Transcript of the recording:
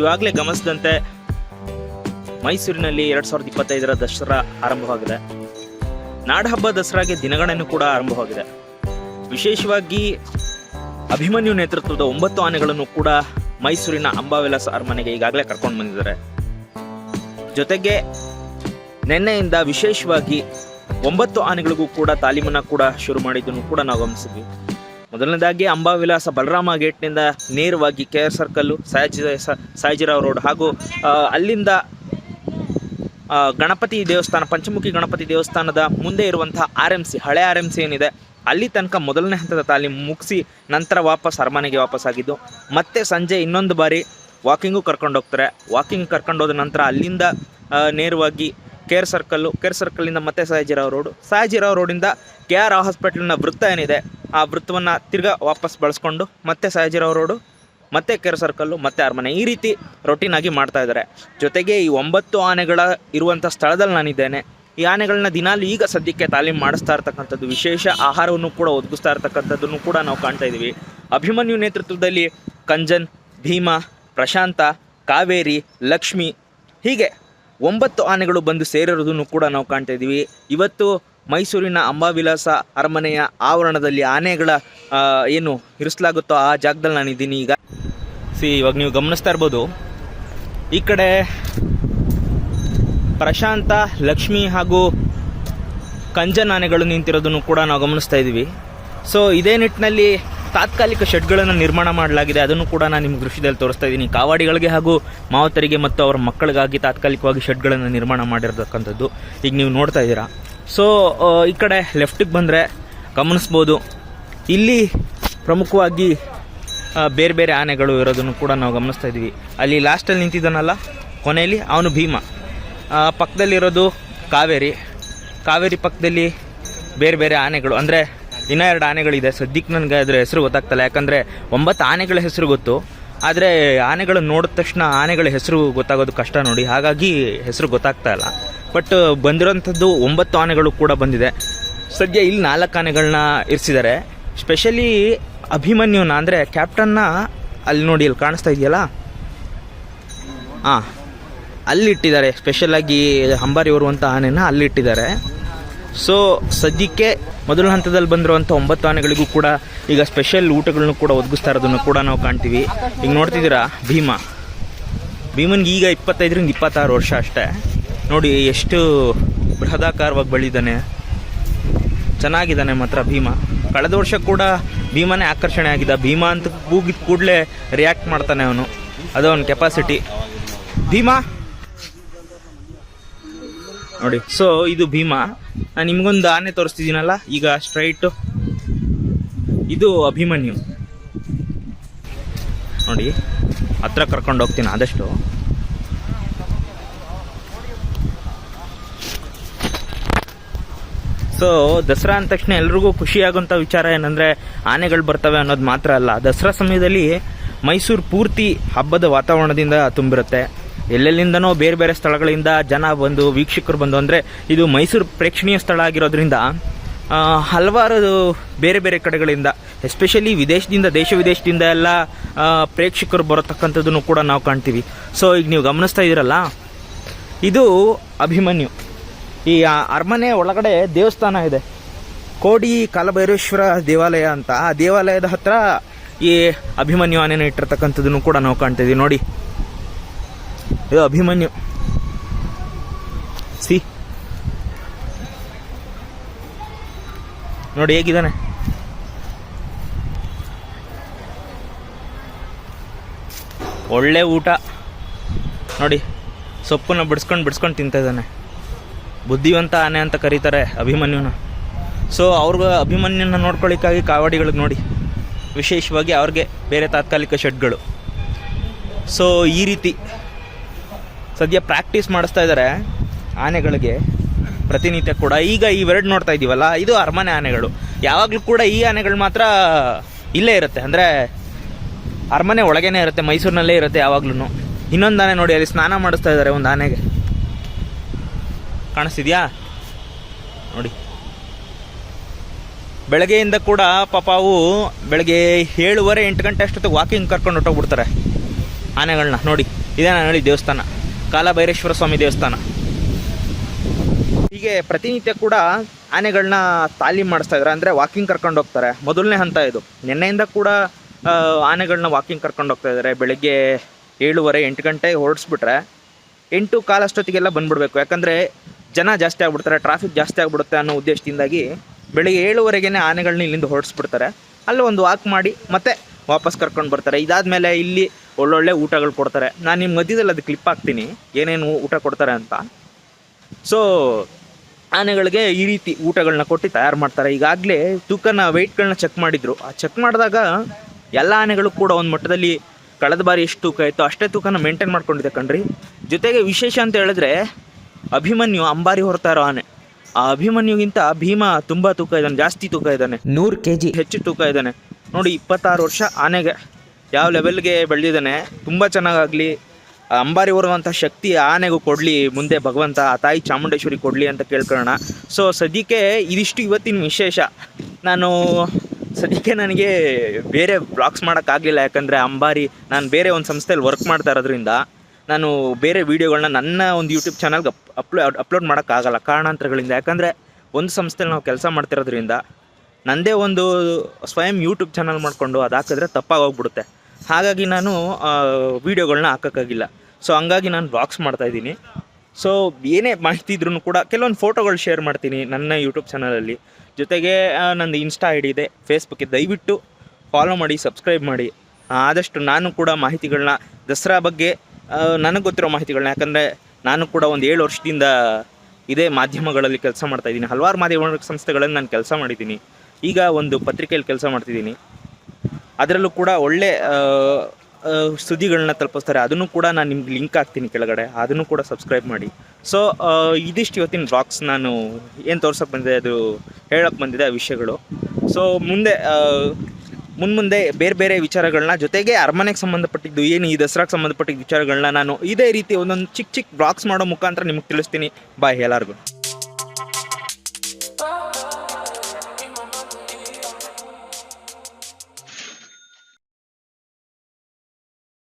ಇವಾಗಲೇ ಗಮನಿಸಿದಂತೆ ಮೈಸೂರಿನಲ್ಲಿ ಎರಡ್ ಸಾವಿರದ ಇಪ್ಪತ್ತೈದರ ದಸರಾ ಆರಂಭವಾಗಿದೆ. ನಾಡಹಬ್ಬ ದಸರಾಗೆ ದಿನಗಣನೆ ಕೂಡ ಆರಂಭವಾಗಿದೆ. ವಿಶೇಷವಾಗಿ ಅಭಿಮನ್ಯು ನೇತೃತ್ವದ ಒಂಬತ್ತು ಆನೆಗಳನ್ನು ಕೂಡ ಮೈಸೂರಿನ ಅಂಬಾವಿಲಾಸ ಅರಮನೆಗೆ ಈಗಾಗಲೇ ಕರ್ಕೊಂಡು ಬಂದಿದ್ದಾರೆ. ಜೊತೆಗೆ ನಿನ್ನೆಯಿಂದ ವಿಶೇಷವಾಗಿ ಒಂಬತ್ತು ಆನೆಗಳಿಗೂ ಕೂಡ ತಾಲೀಮನ್ನು ಕೂಡ ಶುರು ಮಾಡಿದ್ದನ್ನು ಕೂಡ ನಾವು ಗಮನಿಸಿದ್ವಿ. ಮೊದಲನೇದಾಗಿ ಅಂಬಾವಿಲಾಸ ಬಲರಾಮ ಗೇಟ್ನಿಂದ ನೇರವಾಗಿ K R circle Sayaji Sayajirao road ಹಾಗೂ ಅಲ್ಲಿಂದ ಗಣಪತಿ ದೇವಸ್ಥಾನ, ಪಂಚಮುಖಿ ಗಣಪತಿ ದೇವಸ್ಥಾನದ ಮುಂದೆ ಇರುವಂಥ ಆರ್ ಎಂ ಸಿ, ಹಳೆ ಆರ್ ಎಂ ಸಿ ಏನಿದೆ, ಅಲ್ಲಿ ತನಕ ಮೊದಲನೇ ಹಂತದ ತಾಲೀಮು ಮುಗಿಸಿ ನಂತರ ವಾಪಸ್ ಅರಮನೆಗೆ ವಾಪಸ್ಸಾಗಿದ್ದು, ಮತ್ತೆ ಸಂಜೆ ಇನ್ನೊಂದು ಬಾರಿ ವಾಕಿಂಗು ಕರ್ಕೊಂಡು ಹೋಗ್ತಾರೆ. ವಾಕಿಂಗ್ ಕರ್ಕೊಂಡು ನಂತರ ಅಲ್ಲಿಂದ ನೇರವಾಗಿ ಕೇರ್ ಸರ್ಕಲ್ಲು, ಕೇರ್ ಸರ್ಕಲ್ಲಿಂದ ಮತ್ತೆ ಸಯಾಜಿರಾವ್ ರೋಡು. ಸಯಾಜಿರಾವ್ ರೋಡಿಂದ ಕೆ ಆರ್ ಹಾಸ್ಪಿಟ್ಲಿನ ವೃತ್ತ ಏನಿದೆ, ಆ ವೃತ್ತವನ್ನು ತಿರ್ಗಾ ವಾಪಸ್ ಬಳಸ್ಕೊಂಡು ಮತ್ತೆ ಸಯಾಜಿರಾವ್ ರೋಡು, ಮತ್ತೆ ಕೆರೆ ಸರ್ಕಲ್ಲು, ಮತ್ತೆ ಅರಮನೆ. ಈ ರೀತಿ ರೊಟೀನಾಗಿ ಮಾಡ್ತಾ ಇದ್ದಾರೆ. ಜೊತೆಗೆ ಈ ಒಂಬತ್ತು ಆನೆಗಳ ಇರುವಂಥ ಸ್ಥಳದಲ್ಲಿ ನಾನಿದ್ದೇನೆ. ಈ ಆನೆಗಳನ್ನ ದಿನಾಲು ಈಗ ಸದ್ಯಕ್ಕೆ ತಾಲೀಮ್ ಮಾಡಿಸ್ತಾ ಇರ್ತಕ್ಕಂಥದ್ದು, ವಿಶೇಷ ಆಹಾರವನ್ನು ಕೂಡ ಒದಗಿಸ್ತಾ ಇರ್ತಕ್ಕಂಥದ್ದನ್ನು ಕೂಡ ನಾವು ಕಾಣ್ತಾ ಇದ್ದೀವಿ. ಅಭಿಮನ್ಯು ನೇತೃತ್ವದಲ್ಲಿ ಕಂಜನ್, ಭೀಮಾ, ಪ್ರಶಾಂತ, ಕಾವೇರಿ, ಲಕ್ಷ್ಮಿ ಹೀಗೆ ಒಂಬತ್ತು ಆನೆಗಳು ಬಂದು ಸೇರಿರೋದನ್ನು ಕೂಡ ನಾವು ಕಾಣ್ತಾ ಇದ್ದೀವಿ. ಇವತ್ತು ಮೈಸೂರಿನ ಅಂಬಾವಿಲಾಸ ಅರಮನೆಯ ಆವರಣದಲ್ಲಿ ಆನೆಗಳ ಏನು ಇರಿಸಲಾಗುತ್ತೋ ಆ ಜಾಗದಲ್ಲಿ ನಾನಿದ್ದೀನಿ ಈಗ. ಸಿ, ಇವಾಗ ನೀವು ಗಮನಿಸ್ತಾ ಇರ್ಬೋದು. ಈ ಕಡೆ ಪ್ರಶಾಂತ, ಲಕ್ಷ್ಮಿ ಹಾಗೂ ಕಂಜನ್ ಆನೆಗಳು ನಿಂತಿರೋದನ್ನು ಕೂಡ ನಾವು ಗಮನಿಸ್ತಾ ಇದ್ದೀವಿ. ಸೊ, ಇದೇ ನಿಟ್ಟಿನಲ್ಲಿ ತಾತ್ಕಾಲಿಕ ಶೆಡ್ಗಳನ್ನು ನಿರ್ಮಾಣ ಮಾಡಲಾಗಿದೆ. ಅದನ್ನು ಕೂಡ ನಾನು ನಿಮ್ಗೆ ದೃಶ್ಯದಲ್ಲಿ ತೋರಿಸ್ತಾ ಇದ್ದೀನಿ. ಕಾವಾಡಿಗಳಿಗೆ ಹಾಗೂ ಮಾವತರಿಗೆ ಮತ್ತು ಅವರ ಮಕ್ಕಳಿಗಾಗಿ ತಾತ್ಕಾಲಿಕವಾಗಿ ಶೆಡ್ಗಳನ್ನು ನಿರ್ಮಾಣ ಮಾಡಿರತಕ್ಕಂಥದ್ದು ಈಗ ನೀವು ನೋಡ್ತಾ ಇದ್ದೀರಾ. ಸೊ ಈ ಕಡೆ ಲೆಫ್ಟಿಗೆ ಬಂದರೆ ಗಮನಿಸ್ಬೋದು. ಇಲ್ಲಿ ಪ್ರಮುಖವಾಗಿ ಬೇರೆ ಬೇರೆ ಆನೆಗಳು ಇರೋದನ್ನು ಕೂಡ ನಾವು ಗಮನಿಸ್ತಾ ಇದ್ದೀವಿ. ಅಲ್ಲಿ ಲಾಸ್ಟಲ್ಲಿ ನಿಂತಿದ್ದಾನಲ್ಲ? ಕೊನೆಯಲ್ಲಿ ಅವನು ಭೀಮ. ಪಕ್ಕದಲ್ಲಿರೋದು ಕಾವೇರಿ. ಕಾವೇರಿ ಪಕ್ಕದಲ್ಲಿ ಬೇರೆ ಬೇರೆ ಆನೆಗಳು. ಅಂದರೆ ಇನ್ನೂ ಎರಡು ಆನೆಗಳಿದೆ. ಸದ್ಯಕ್ಕೆ ನನಗೆ ಅದರ ಹೆಸರು ಗೊತ್ತಾಗ್ತಲ್ಲ. ಯಾಕಂದರೆ ಒಂಬತ್ತು ಆನೆಗಳ ಹೆಸರು ಗೊತ್ತು. ಆದರೆ ಆನೆಗಳನ್ನು ನೋಡಿದ ತಕ್ಷಣ ಆನೆಗಳ ಹೆಸರು ಗೊತ್ತಾಗೋದು ಕಷ್ಟ ನೋಡಿ. ಹಾಗಾಗಿ ಹೆಸರು ಗೊತ್ತಾಗ್ತಾ ಇಲ್ಲ. ಬಟ್ ಬಂದಿರೋಂಥದ್ದು ಒಂಬತ್ತು ಆನೆಗಳು ಕೂಡ ಬಂದಿದೆ. ಸದ್ಯ ಇಲ್ಲಿ ನಾಲ್ಕು ಆನೆಗಳನ್ನ ಇರಿಸಿದ್ದಾರೆ ಸ್ಪೆಷಲಿ ಅಭಿಮನ್ಯುನ, ಅಂದರೆ ಕ್ಯಾಪ್ಟನ್ನ ಅಲ್ಲಿ ನೋಡಿ ಅಲ್ಲಿ ಕಾಣಿಸ್ತಾ ಇದೆಯಲ್ಲ? ಹಾಂ ಅಲ್ಲಿ ಇಟ್ಟಿದ್ದಾರೆ. ಸ್ಪೆಷಲಾಗಿ ಅಂಬಾರಿ ಹೊರುವಂಥ ಆನೆನ ಅಲ್ಲಿ ಇಟ್ಟಿದ್ದಾರೆ. ಸೊ ಸದ್ಯಕ್ಕೆ ಮೊದಲ ಹಂತದಲ್ಲಿ ಬಂದಿರುವಂಥ ಒಂಬತ್ತು ಆನೆಗಳಿಗೂ ಕೂಡ ಈಗ ಸ್ಪೆಷಲ್ ಊಟಗಳನ್ನು ಕೂಡ ಒದಗಿಸ್ತಾ ಇರೋದನ್ನು ಕೂಡ ನಾವು ಕಾಣ್ತೀವಿ. ಈಗ ನೋಡ್ತಿದ್ದೀರಾ? ಭೀಮ. ಭೀಮನ್ಗೆ ಈಗ ಇಪ್ಪತ್ತೈದರಿಂದ ಇಪ್ಪತ್ತಾರು ವರ್ಷ ಅಷ್ಟೇ. ನೋಡಿ, ಎಷ್ಟು ಬೃಹದಾಕಾರವಾಗಿ ಬೆಳಿದ್ದಾನೆ ಚೆನ್ನಾಗಿದ್ದಾನೆ ಮಾತ್ರ ಭೀಮ. ಕಳೆದ ವರ್ಷ ಕೂಡ ಭೀಮನೇ ಆಕರ್ಷಣೆ ಆಗಿದ್ದ. ಭೀಮಾ ಅಂತ ಕೂಗಿದ ಕೂಡಲೇ ರಿಯಾಕ್ಟ್ ಮಾಡ್ತಾನೆ ಅವನು. ಅದು ಅವನ ಕೆಪಾಸಿಟಿ ಭೀಮ! ನೋಡಿ. ಸೊ ಇದು ಭೀಮಾ. ನಾನು ನಿಮ್ಗೊಂದು ಆನೆ ತೋರಿಸ್ತಿದ್ದೀನಲ್ಲ, ಈಗ ಸ್ಟ್ರೈಟು ಇದು ಅಭಿಮನ್ಯು. ನೋಡಿ, ಹತ್ರ ಕರ್ಕೊಂಡು ಹೋಗ್ತೀನಿ ಆದಷ್ಟು. ಸೊ ದಸರಾ ಅಂದ ತಕ್ಷಣ ಎಲ್ರಿಗೂ ಖುಷಿಯಾಗುವಂಥ ವಿಚಾರ ಏನಂದರೆ, ಆನೆಗಳು ಬರ್ತವೆ ಅನ್ನೋದು ಮಾತ್ರ ಅಲ್ಲ. ದಸರಾ ಸಮಯದಲ್ಲಿ ಮೈಸೂರು ಪೂರ್ತಿ ಹಬ್ಬದ ವಾತಾವರಣದಿಂದ ತುಂಬಿರುತ್ತೆ. ಎಲ್ಲೆಲ್ಲಿಂದನೋ ಬೇರೆ ಬೇರೆ ಸ್ಥಳಗಳಿಂದ ಜನ ಬಂದು, ವೀಕ್ಷಕರು ಬಂದು, ಅಂದರೆ ಇದು ಮೈಸೂರು ಪ್ರೇಕ್ಷಣೀಯ ಸ್ಥಳ ಆಗಿರೋದ್ರಿಂದ ಹಲವಾರು ಬೇರೆ ಬೇರೆ ಕಡೆಗಳಿಂದ ಎಸ್ಪೆಷಲಿ ವಿದೇಶದಿಂದ, ದೇಶ ವಿದೇಶದಿಂದ ಎಲ್ಲ ಪ್ರೇಕ್ಷಕರು ಬರತಕ್ಕಂಥದ್ದನ್ನು ಕೂಡ ನಾವು ಕಾಣ್ತೀವಿ. ಸೊ ಈಗ ನೀವು ಗಮನಿಸ್ತಾ ಇದ್ದೀರಲ್ಲ, ಇದು ಅಭಿಮನ್ಯು. ಈ ಅರಮನೆ ಒಳಗಡೆ ದೇವಸ್ಥಾನ ಇದೆ. ಕೋಡಿ ಕಾಲಭೈರೇಶ್ವರ ದೇವಾಲಯ ಅಂತ, ಆ ದೇವಾಲಯದ ಹತ್ರ ಈ ಅಭಿಮನ್ಯು ಆನೆಯನ್ನು ಇಟ್ಟಿರ್ತಕ್ಕಂಥದ್ದನ್ನು ಕೂಡ ನಾವು ಕಾಣ್ತಿದ್ದೀವಿ ನೋಡಿ ಇದು ಅಭಿಮನ್ಯು. ಸಿ. ನೋಡಿ, ಹೇಗಿದ್ದಾನೆ? ಒಳ್ಳೆ ಊಟ. ನೋಡಿ, ಸೊಪ್ಪನ್ನ ಬಿಡಿಸ್ಕೊಂಡು ಬಿಡಿಸ್ಕೊಂಡು ತಿಂತಾಯಿದ್ದಾನೆ ಬುದ್ಧಿವಂತ ಆನೆ ಅಂತ ಕರೀತಾರೆ ಅಭಿಮನ್ಯುನ. ಸೊ ಅವ್ರಿಗೆ ಅಭಿಮನ್ಯನ ನೋಡ್ಕೊಳ್ಳಿಕ್ಕಾಗಿ ಕಾವಡಿಗಳಿಗೆ ನೋಡಿ. ವಿಶೇಷವಾಗಿ ಅವ್ರಿಗೆ ಬೇರೆ ತಾತ್ಕಾಲಿಕ ಶೆಡ್ಗಳು. ಸೊ ಈ ರೀತಿ ಸದ್ಯ ಪ್ರಾಕ್ಟೀಸ್ ಮಾಡಿಸ್ತಾ ಇದ್ದಾರೆ ಆನೆಗಳಿಗೆ ಪ್ರತಿನಿತ್ಯ ಕೂಡ. ಈಗ ಇವೆರಡು ನೋಡ್ತಾ ಇದ್ದೀವಲ್ಲ ಇದು ಅರಮನೆ ಆನೆಗಳು. ಯಾವಾಗಲೂ ಕೂಡ ಈ ಆನೆಗಳು ಮಾತ್ರ ಇಲ್ಲೇ ಇರುತ್ತೆ. ಅಂದರೆ ಅರಮನೆ ಒಳಗೇನೆ ಇರುತ್ತೆ, ಮೈಸೂರಿನಲ್ಲೇ ಇರುತ್ತೆ ಯಾವಾಗ್ಲೂ ಇನ್ನೊಂದು ಆನೆ ನೋಡಿ, ಅಲ್ಲಿ ಸ್ನಾನ ಮಾಡಿಸ್ತಾ ಇದ್ದಾರೆ ಒಂದು ಆನೆಗೆ. ಕಾಣಿಸ್ತಿದ್ಯಾ? ನೋಡಿ. ಬೆಳಗ್ಗೆಯಿಂದ ಕೂಡ ಪಾಪ ಅವು ಬೆಳಗ್ಗೆ ಏಳುವರೆ ಎಂಟು ಗಂಟೆ ಅಷ್ಟೊತ್ತಿಗೆ ವಾಕಿಂಗ್ ಕರ್ಕೊಂಡು ಹೊಟ್ಟೋಗ್ಬಿಡ್ತಾರೆ ಆನೆಗಳನ್ನ ನೋಡಿ. ಇದೇ ನಾನು ಹೇಳಿ ದೇವಸ್ಥಾನ? ಕಾಲಭೈರೇಶ್ವರ ಸ್ವಾಮಿ ದೇವಸ್ಥಾನ. ಹೀಗೆ ಪ್ರತಿನಿತ್ಯ ಕೂಡ ಆನೆಗಳನ್ನ ತಾಲೀಮ್ ಮಾಡಿಸ್ತಾ ಇದ್ದಾರೆ. ಅಂದರೆ ವಾಕಿಂಗ್ ಕರ್ಕೊಂಡು ಹೋಗ್ತಾರೆ. ಮೊದಲನೇ ಹಂತ ಇದು. ನಿನ್ನೆಯಿಂದ ಕೂಡ ಆನೆಗಳನ್ನ ವಾಕಿಂಗ್ ಕರ್ಕೊಂಡು ಹೋಗ್ತಾ ಇದ್ದಾರೆ. ಬೆಳಗ್ಗೆ ಏಳುವರೆ, ಎಂಟು ಗಂಟೆಗೆ ಹೊರಡಿಸ್ಬಿಟ್ರೆ ಎಂಟು ಕಾಲಷ್ಟೊತ್ತಿಗೆಲ್ಲ ಬಂದ್ಬಿಡ್ಬೇಕು. ಯಾಕಂದರೆ ಜನ ಜಾಸ್ತಿ ಆಗ್ಬಿಡ್ತಾರೆ ಟ್ರಾಫಿಕ್ ಜಾಸ್ತಿ ಆಗ್ಬಿಡುತ್ತೆ ಅನ್ನೋ ಉದ್ದೇಶದಿಂದಾಗಿ ಬೆಳಿಗ್ಗೆ ಏಳುವರೆಗೇ ಆನೆಗಳನ್ನ ಇಲ್ಲಿಂದ ಹೊರಡಿಸ್ಬಿಡ್ತಾರೆ. ಅಲ್ಲಿ ಒಂದು ವಾಕ್ ಮಾಡಿ ಮತ್ತೆ ವಾಪಸ್ ಕರ್ಕೊಂಡು ಬರ್ತಾರೆ. ಇದಾದಮೇಲೆ ಇಲ್ಲಿ ಒಳ್ಳೊಳ್ಳೆ ಊಟಗಳು ಕೊಡ್ತಾರೆ. ನಾನು ನಿಮ್ಮ ಮಧ್ಯದಲ್ಲಿ ಅದು ಕ್ಲಿಪ್ ಹಾಕ್ತೀನಿ. ಏನೇನು ಊಟ ಕೊಡ್ತಾರೆ ಅಂತ. ಸೊ ಆನೆಗಳಿಗೆ ಈ ರೀತಿ ಊಟಗಳನ್ನ ಕೊಟ್ಟು ತಯಾರು ಮಾಡ್ತಾರೆ. ಈಗಾಗಲೇ ತೂಕನ ವೆಯ್ಟ್ಗಳನ್ನ ಚೆಕ್ ಮಾಡಿದ್ರು. ಆ ಚೆಕ್ ಮಾಡಿದಾಗ ಎಲ್ಲ ಆನೆಗಳು ಕೂಡ ಒಂದು ಮಟ್ಟದಲ್ಲಿ ಕಳೆದ ಬಾರಿ ಎಷ್ಟು ತೂಕ ಇತ್ತು ಅಷ್ಟೇ ತೂಕನ ಮೇಂಟೈನ್ ಮಾಡ್ಕೊಂಡಿದೆ ಕಣ್ರಿ. ಜೊತೆಗೆ ವಿಶೇಷ ಅಂತ ಹೇಳಿದ್ರೆ ಅಭಿಮನ್ಯು ಅಂಬಾರಿ ಹೊರತಾ ಇರೋ ಆನೆ. ಆ ಅಭಿಮನ್ಯುಗಿಂತ ಭೀಮ ತುಂಬ ತೂಕ ಇದ್ದಾನೆ ಜಾಸ್ತಿ ತೂಕ ಇದ್ದಾನೆ. ನೂರು ಕೆ ಜಿ ಹೆಚ್ಚು ತೂಕ ಇದ್ದಾನೆ. ನೋಡಿ, ಇಪ್ಪತ್ತಾರು ವರ್ಷ ಆನೆಗೆ ಯಾವ ಲೆವೆಲ್ಗೆ ಬೆಳೆದಿದ್ದಾನೆ, ತುಂಬ ಚೆನ್ನಾಗಾಗಲಿ, ಅಂಬಾರಿ ಹೊರುವಂಥ ಶಕ್ತಿ ಆನೆಗೂ ಕೊಡಲಿ, ಮುಂದೆ ಭಗವಂತ, ಆ ತಾಯಿ ಚಾಮುಂಡೇಶ್ವರಿ ಕೊಡಲಿ ಅಂತ ಕೇಳ್ಕೊಳ್ಳೋಣ. ಸೊ ಸದ್ಯಕ್ಕೆ ಇದಿಷ್ಟು ಇವತ್ತಿನ ವಿಶೇಷ. ನಾನು ಸದ್ಯಕ್ಕೆ ನನಗೆ ಬೇರೆ ಬ್ಲಾಗ್ಸ್ ಮಾಡೋಕ್ಕಾಗಲಿಲ್ಲ, ಯಾಕಂದರೆ ಅಂಬಾರಿ ನಾನು ಬೇರೆ ಒಂದು ಸಂಸ್ಥೆಯಲ್ಲಿ ವರ್ಕ್ ಮಾಡ್ತಾ ಇರೋದ್ರಿಂದ ನಾನು ಬೇರೆ ವೀಡಿಯೋಗಳನ್ನ ನನ್ನ ಒಂದು ಯೂಟ್ಯೂಬ್ ಚಾನಲ್ಗೆ ಅಪ್ಲೋ ಅಪ್ಲೋಡ್ ಅಪ್ಲೋಡ್ ಮಾಡೋಕ್ಕಾಗಲ್ಲ, ಕಾರಣಾಂತರಗಳಿಂದ. ಯಾಕಂದರೆ ಒಂದು ಸಂಸ್ಥೆಯಲ್ಲಿ ನಾವು ಕೆಲಸ ಮಾಡ್ತಿರೋದ್ರಿಂದ ನನ್ನದೇ ಒಂದು ಸ್ವಯಂ ಯೂಟ್ಯೂಬ್ ಚಾನಲ್ ಮಾಡಿಕೊಂಡು ಅದು ಹಾಕಿದ್ರೆ ತಪ್ಪಾಗೋಗ್ಬಿಡುತ್ತೆ. ಹಾಗಾಗಿ ನಾನು ವೀಡಿಯೋಗಳನ್ನ ಹಾಕೋಕ್ಕಾಗಿಲ್ಲ. ಸೊ ಹಂಗಾಗಿ ನಾನು ಬ್ಲಾಗ್ಸ್ ಮಾಡ್ತಾಯಿದ್ದೀನಿ ಸೊ ಏನೇ ಮಾಹಿತಿ ಇದ್ರೂ ಕೂಡ ಕೆಲವೊಂದು ಫೋಟೋಗಳು ಶೇರ್ ಮಾಡ್ತೀನಿ ನನ್ನ ಯೂಟ್ಯೂಬ್ ಚಾನಲಲ್ಲಿ ಜೊತೆಗೆ ನಂದು ಇನ್ಸ್ಟಾ ಐ ಡಿ ಇದೆ ಫೇಸ್ಬುಕ್ಗೆ ದಯವಿಟ್ಟು ಫಾಲೋ ಮಾಡಿ ಸಬ್ಸ್ಕ್ರೈಬ್ ಮಾಡಿ. ಆದಷ್ಟು ನಾನು ಕೂಡ ಮಾಹಿತಿಗಳನ್ನ ದಸರಾ ಬಗ್ಗೆ ನನಗೆ ಗೊತ್ತಿರೋ ಮಾಹಿತಿಗಳನ್ನ ಯಾಕಂದರೆ ನಾನು ಕೂಡ ಒಂದು ಏಳು ವರ್ಷದಿಂದ ಇದೇ ಮಾಧ್ಯಮಗಳಲ್ಲಿ ಕೆಲಸ ಮಾಡ್ತಾಯಿದ್ದೀನಿ ಹಲವಾರು ಮಾಧ್ಯಮ ಸಂಸ್ಥೆಗಳಲ್ಲಿ ನಾನು ಕೆಲಸ ಮಾಡಿದ್ದೀನಿ. ಈಗ ಒಂದು ಪತ್ರಿಕೆಯಲ್ಲಿ ಕೆಲಸ ಮಾಡ್ತಿದ್ದೀನಿ. ಅದರಲ್ಲೂ ಕೂಡ ಒಳ್ಳೆ ಸುದ್ದಿಗಳನ್ನ ತಲುಪಿಸ್ತಾರೆ. ಅದನ್ನು ಕೂಡ ನಾನು ನಿಮ್ಗೆ ಲಿಂಕ್ ಹಾಕ್ತೀನಿ ಕೆಳಗಡೆ. ಅದನ್ನು ಕೂಡ ಸಬ್ಸ್ಕ್ರೈಬ್ ಮಾಡಿ. ಸೊ ಇದಿಷ್ಟು ಇವತ್ತಿನ ಬ್ಲಾಗ್ಸ್ ನಾನು ಏನು ತೋರ್ಸೋಕೆ ಬಂದಿದೆ, ಅದು ಹೇಳೋಕ್ಕೆ ಬಂದಿದೆ ಆ ವಿಷಯಗಳು. ಸೊ ಮುಂದೆ ಮುಂದೆ ಬೇರೆ ಬೇರೆ ವಿಚಾರಗಳನ್ನ ಜೊತೆಗೆ ಅರಮನೆಗೆ ಸಂಬಂಧಪಟ್ಟಿದ್ದು ಏನು, ಈ ದಸರಾಗೆ ಸಂಬಂಧಪಟ್ಟಿದ್ದ ವಿಚಾರಗಳನ್ನ ನಾನು ಇದೇ ರೀತಿ ಒಂದೊಂದು ಚಿಕ್ಕ ಚಿಕ್ಕ ಬ್ಲಾಗ್ಸ್ ಮಾಡೋ ಮುಖಾಂತರ ನಿಮ್ಗೆ ತಿಳಿಸ್ತೀನಿ. ಬಾಯ್ ಎಲ್ಲರಿಗೂ.